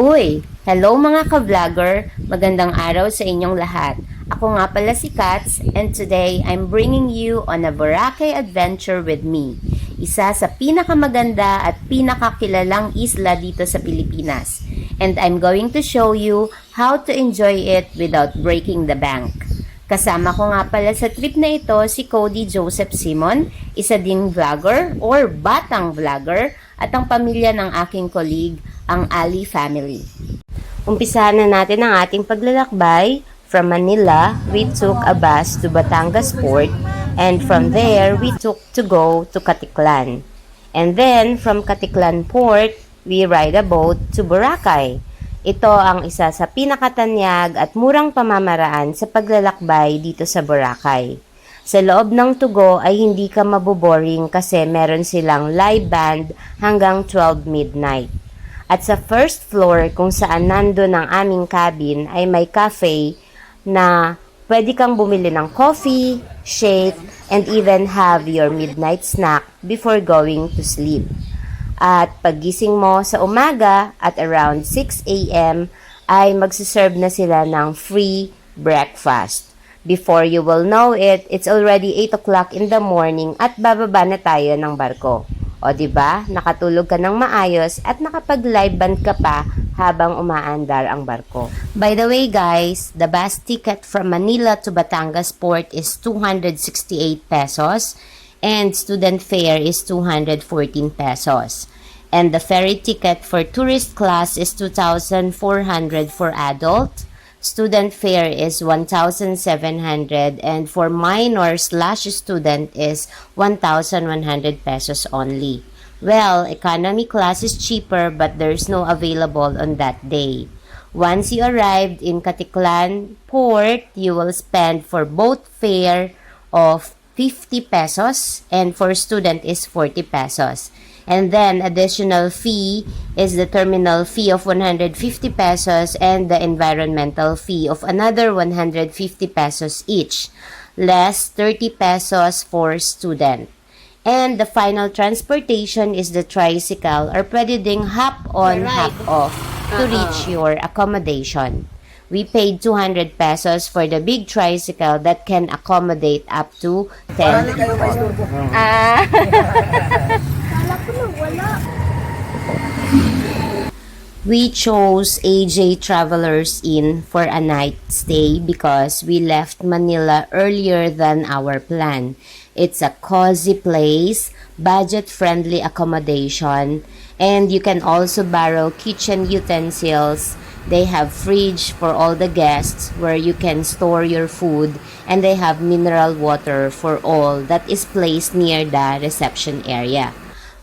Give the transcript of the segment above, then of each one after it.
Uy! Hello mga ka-vlogger! Magandang araw sa inyong lahat. Ako nga pala si Katz and today I'm bringing you on a Boracay adventure with me. Isa sa pinakamaganda at pinakakilalang isla dito sa Pilipinas. And I'm going to show you how to enjoy it without breaking the bank. Kasama ko nga pala sa trip na ito si Cody Joseph Simon, isa ding vlogger or batang vlogger at ang pamilya ng aking colleague, ang Ali family. Umpisahan na natin ang ating paglalakbay. From Manila, we took a bus to Batangas Port and from there, we took to go to Katiklan. And then, from Katiklan Port, we ride a boat to Boracay. Ito ang isa sa pinakatanyag at murang pamamaraan sa paglalakbay dito sa Boracay. Sa loob ng Tugo ay hindi ka maboboring kasi meron silang live band hanggang 12 midnight. At sa first floor kung saan nando ng aming cabin ay may cafe na pwede kang bumili ng coffee, shake, and even have your midnight snack before going to sleep. At paggising mo sa umaga at around 6 a.m. ay magsiserve na sila ng free breakfast. Before you will know it, it's already 8 o'clock in the morning at bababa na tayo ng barko. O ba? Nakatulog ka ng maayos at nakapag-live band ka pa habang umaandar ang barko. By the way guys, the bus ticket from Manila to Batangas Port is 268 pesos and student fare is 214 pesos. And the ferry ticket for tourist class is 2,400 for adult. Student fare is 1,700 and for minor slash student is 1,100 pesos only. Well, economy class is cheaper but there's no available on that day. Once you arrived in Katiklan Port, you will spend for both fare of 50 pesos and for student is 40 pesos. And then additional fee is the terminal fee of 150 pesos and the environmental fee of another 150 pesos each, less 30 pesos for student. And the final transportation is the tricycle or pwede ding hop on, hop off to reach your accommodation. We paid 200 pesos for the big tricycle that can accommodate up to 10 people. Ah. We chose AJ Travelers Inn for a night stay because we left Manila earlier than our plan. It's a cozy place, budget-friendly accommodation, and you can also borrow kitchen utensils. They have fridge for all the guests where you can store your food, and they have mineral water for all that is placed near the reception area.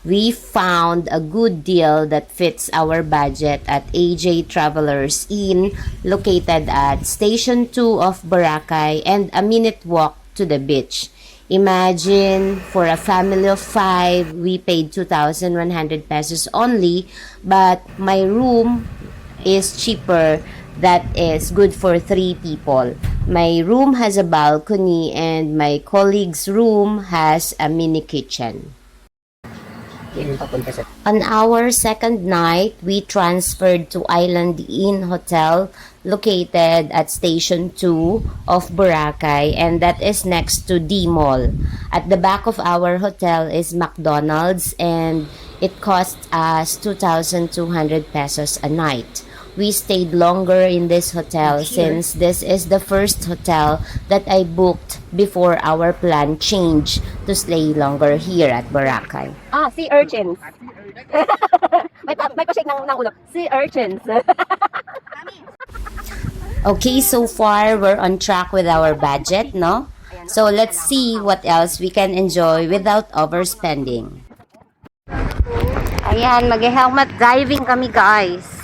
We found a good deal that fits our budget at AJ Travelers Inn located at Station 2 of Boracay and a minute walk to the beach. Imagine for a family of five, we paid 2,100 pesos only, but my room is cheaper. That is good for three people. My room has a balcony and my colleague's room has a mini kitchen. On our second night, we transferred to Island Inn Hotel located at Station 2 of Boracay and that is next to D Mall. At the back of our hotel is McDonald's and it costs us 2,200 pesos a night. We stayed longer in this hotel since this is the first hotel that I booked before our plan changed to stay longer here at Boracay. Ah, sea urchins. may, pa, may pa-shake ng, ng ulo. Sea urchins. Okay, so far we're on track with our budget, no? So let's see what else we can enjoy without overspending. Ayan, mag-helmet diving kami guys.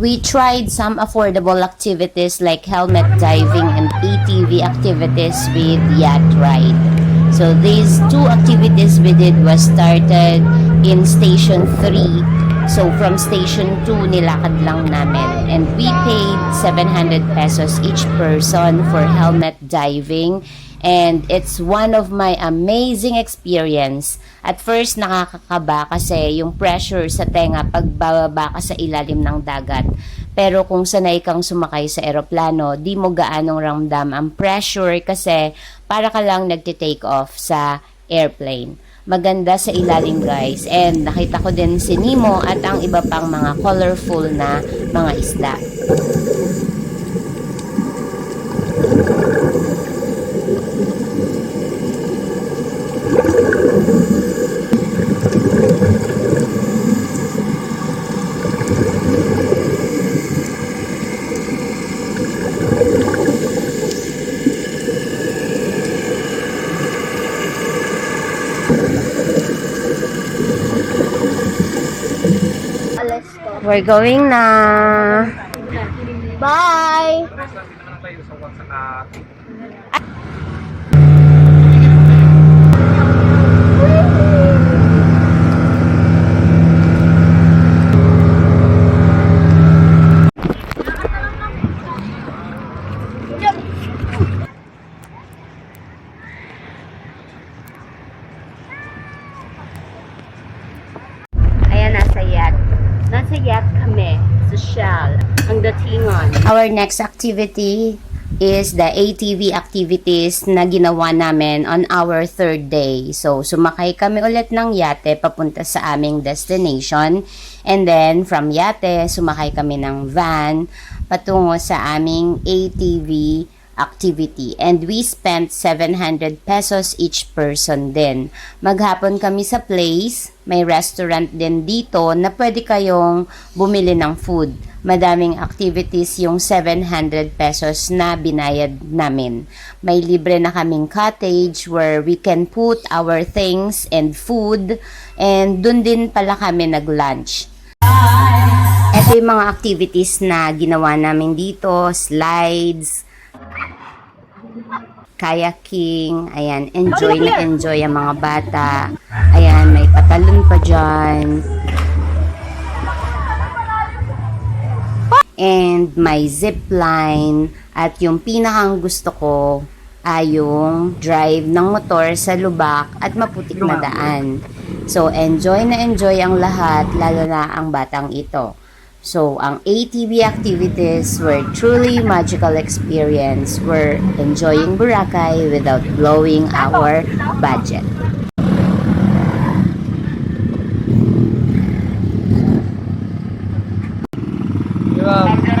We tried some affordable activities like helmet diving and ATV activities with yacht ride. So these two activities we did was started in station 3 So from station 2 nilakad lang namin. And we paid 700 pesos each person for helmet diving And it's one of my amazing experience. At first, nakakakaba kasi yung pressure sa tenga pag bababa ka sa ilalim ng dagat. Pero kung sanay kang sumakay sa eroplano, di mo gaanong ramdam ang pressure kasi para ka lang nagte-take off sa airplane. Maganda sa ilalim guys. And nakita ko din si Nemo at ang iba pang mga colorful na mga isda. We're going na. Bye! Ayan, nasa yacht. Nasa yacht kami sa Shell. Ang datingon. Our next activity is the ATV activities na ginawa namin on our third day. So, sumakay kami ulit ng yate papunta sa aming destination. And then, from yate, sumakay kami ng van patungo sa aming ATV activity and we spent 700 pesos each person din. Maghapon kami sa place, may restaurant din dito na pwede kayong bumili ng food. Madaming activities yung 700 pesos na binayad namin. May libre na kaming cottage where we can put our things and food and dun din pala kami nag-lunch. Ito yung mga activities na ginawa namin dito, slides, kayaking, ayan, enjoy na enjoy ang mga bata. Ayan, may patalon pa dyan. And may zip line. At yung pinakang gusto ko ay yung drive ng motor sa lubak at maputik na daan. So, enjoy na enjoy ang lahat, lalo na ang batang ito. So, ang ATV activities were truly magical experience. We're enjoying Boracay without blowing our budget. Jump!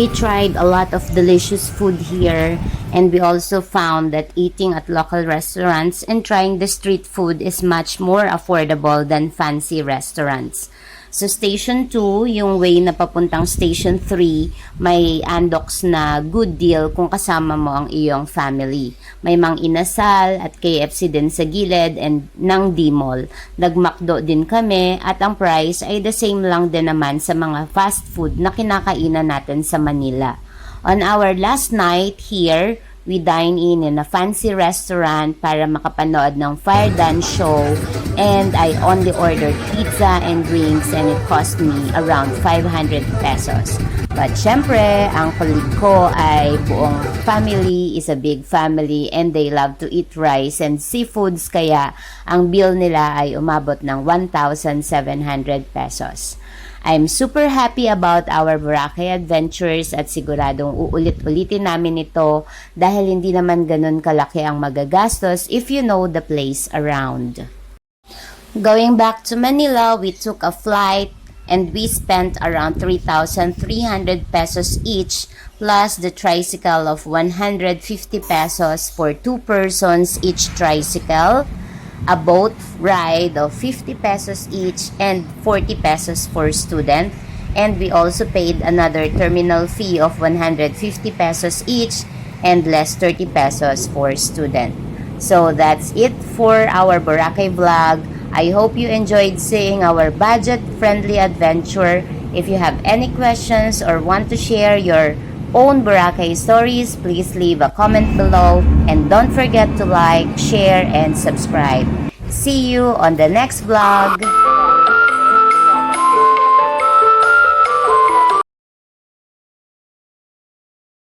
We tried a lot of delicious food here and we also found that eating at local restaurants and trying the street food is much more affordable than fancy restaurants. So Station 2, yung way na papuntang Station 3, may Andox na good deal kung kasama mo ang iyong family. May mang inasal at KFC din sa gilid and ng D-Mall. Nagmakdo din kami at ang price ay the same lang din naman sa mga fast food na kinakainan natin sa Manila. On our last night here, we dine in in a fancy restaurant para makapanood ng fire dance show and I only ordered pizza and drinks and it cost me around 500 pesos. But syempre, ang colleague ko ay buong family, is a big family and they love to eat rice and seafoods kaya ang bill nila ay umabot ng 1,700 pesos. I'm super happy about our Boracay adventures at siguradong uulit-ulitin namin ito dahil hindi naman ganun kalaki ang magagastos if you know the place around. Going back to Manila, we took a flight and we spent around 3,300 pesos each plus the tricycle of 150 pesos for two persons each tricycle a boat ride of 50 pesos each and 40 pesos for student and we also paid another terminal fee of 150 pesos each and less 30 pesos for student. So that's it for our Boracay vlog. I hope you enjoyed seeing our budget-friendly adventure. If you have any questions or want to share your own Boracay stories, please leave a comment below and don't forget to like, share, and subscribe. See you on the next vlog.